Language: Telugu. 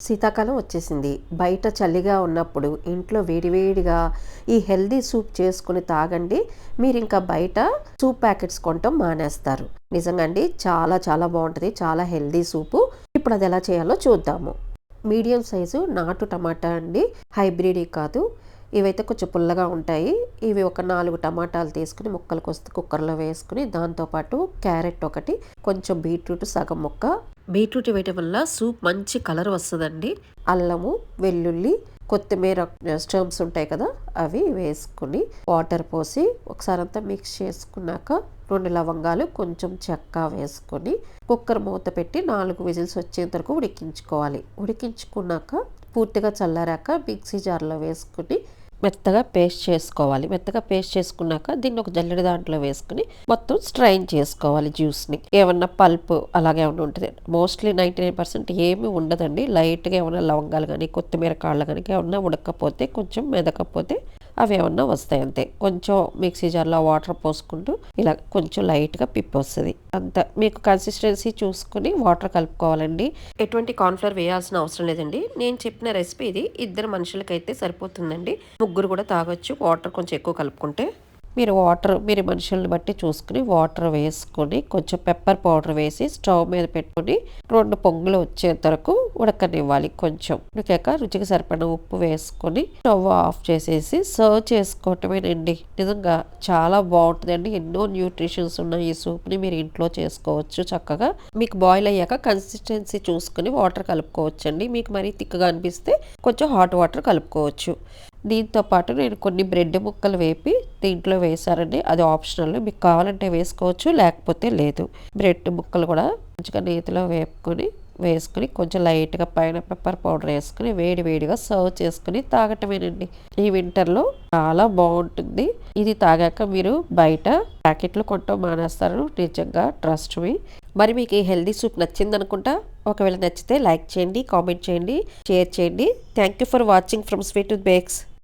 శీతాకాలం వచ్చేసింది. బయట చలిగా ఉన్నప్పుడు ఇంట్లో వేడివేడిగా ఈ హెల్దీ సూప్ చేసుకుని తాగండి. మీరు ఇంకా బయట సూప్ ప్యాకెట్స్ కొనటం మానేస్తారు. నిజంగా అండి చాలా చాలా బాగుంటుంది. చాలా హెల్దీ సూపు. ఇప్పుడు అది ఎలా చేయాలో చూద్దాము. మీడియం సైజు నాటు టమాటా అండి. హైబ్రిడ్ కాదు. ఇవైతే కొంచెం పుల్లగా ఉంటాయి. ఇవి ఒక నాలుగు టమాటాలు తీసుకుని ముక్కలు కొస్తే కుక్కర్లో వేసుకుని దాంతోపాటు క్యారెట్ ఒకటి కొంచెం బీట్రూట్ సగం ముక్క బీట్రూట్ వేయటం వల్ల సూప్ మంచి కలర్ వస్తుందండి. అల్లము వెల్లుల్లి కొత్తిమీర స్టర్మ్స్ ఉంటాయి కదా అవి వేసుకుని వాటర్ పోసి ఒకసారి అంతా మిక్స్ చేసుకున్నాక రెండు లవంగాలు కొంచెం చెక్క వేసుకొని కుక్కర్ మూత పెట్టి నాలుగు విజిల్స్ వచ్చేంత వరకు ఉడికించుకోవాలి. ఉడికించుకున్నాక పూర్తిగా చల్లారాక మిక్సీ జార్లో వేసుకుని మెత్తగా పేస్ట్ చేసుకోవాలి. మెత్తగా పేస్ట్ చేసుకున్నాక దీన్ని ఒక జల్లెడ దాంట్లో వేసుకుని మొత్తం స్ట్రైన్ చేసుకోవాలి జ్యూస్ని ఏమన్నా పల్ప్ అలాగే ఏమైనా ఉంటుంది. మోస్ట్లీ నైంటీ నైన్ పర్సెంట్ ఏమీ ఉండదండి. లైట్గా ఏమైనా లవంగాలు కానీ కొత్తిమీర కాళ్ళు కానీ ఏమన్నా ఉడకపోతే కొంచెం మెదకపోతే అవి ఏమన్నా వస్తాయి అంతే. కొంచెం మిక్సీ జార్లో వాటర్ పోసుకుంటూ ఇలా కొంచెం లైట్గా పిప్పి వస్తుంది. అంత మీకు కన్సిస్టెన్సీ చూసుకుని వాటర్ కలుపుకోవాలండి. ఎటువంటి కార్న్ఫ్లవర్ వేయాల్సిన అవసరం లేదండి. నేను చెప్పిన రెసిపీ ఇది ఇద్దరు మనుషులకైతే సరిపోతుందండి. ముగ్గురు కూడా తాగొచ్చు. వాటర్ కొంచెం ఎక్కువ కలుపుకుంటే. మీరు వాటర్ మీరు మనుషుల్ని బట్టి చూసుకుని వాటర్ వేసుకొని కొంచెం పెప్పర్ పౌడర్ వేసి స్టవ్ మీద పెట్టుకొని రెండు పొంగులు వచ్చేంత వరకు ఉడకనివ్వాలి కొంచెం. ఉడికాక రుచికి సరిపడిన ఉప్పు వేసుకొని స్టవ్ ఆఫ్ చేసేసి సర్వ్ చేసుకోవటమేనండి. నిజంగా చాలా బాగుంటుందండి. ఎన్నో న్యూట్రిషన్స్ ఉన్నాయి ఈ సూప్ని మీరు ఇంట్లో చేసుకోవచ్చు చక్కగా. మీకు బాయిల్ అయ్యాక కన్సిస్టెన్సీ చూసుకుని వాటర్ కలుపుకోవచ్చండి. మీకు మరీ తిక్కగా అనిపిస్తే కొంచెం హాట్ వాటర్ కలుపుకోవచ్చు. దీంతో పాటు నేను కొన్ని బ్రెడ్ ముక్కలు వేపి దీంట్లో వేసారండి అది ఆప్షనల్. మీకు కావాలంటే వేసుకోవచ్చు లేకపోతే లేదు. బ్రెడ్ ముక్కలు కూడా మంచిగా నేతిలో వేపుకొని వేసుకుని కొంచెం లైట్గా పైన పెప్పర్ పౌడర్ వేసుకుని వేడి వేడిగా సర్వ్ చేసుకుని తాగటమేనండి. ఈ వింటర్లో చాలా బాగుంటుంది. ఇది తాగాక మీరు బయట ప్యాకెట్లు కొనటం మానేస్తారు. నిజంగా ట్రస్ట్ మీ. మరి మీకు ఈ హెల్దీ సూప్ నచ్చింది అనుకుంటా ఒకవేళ నచ్చితే లైక్ చేయండి కామెంట్ చేయండి షేర్ చేయండి. Thank you for watching from Sweet with Bakes.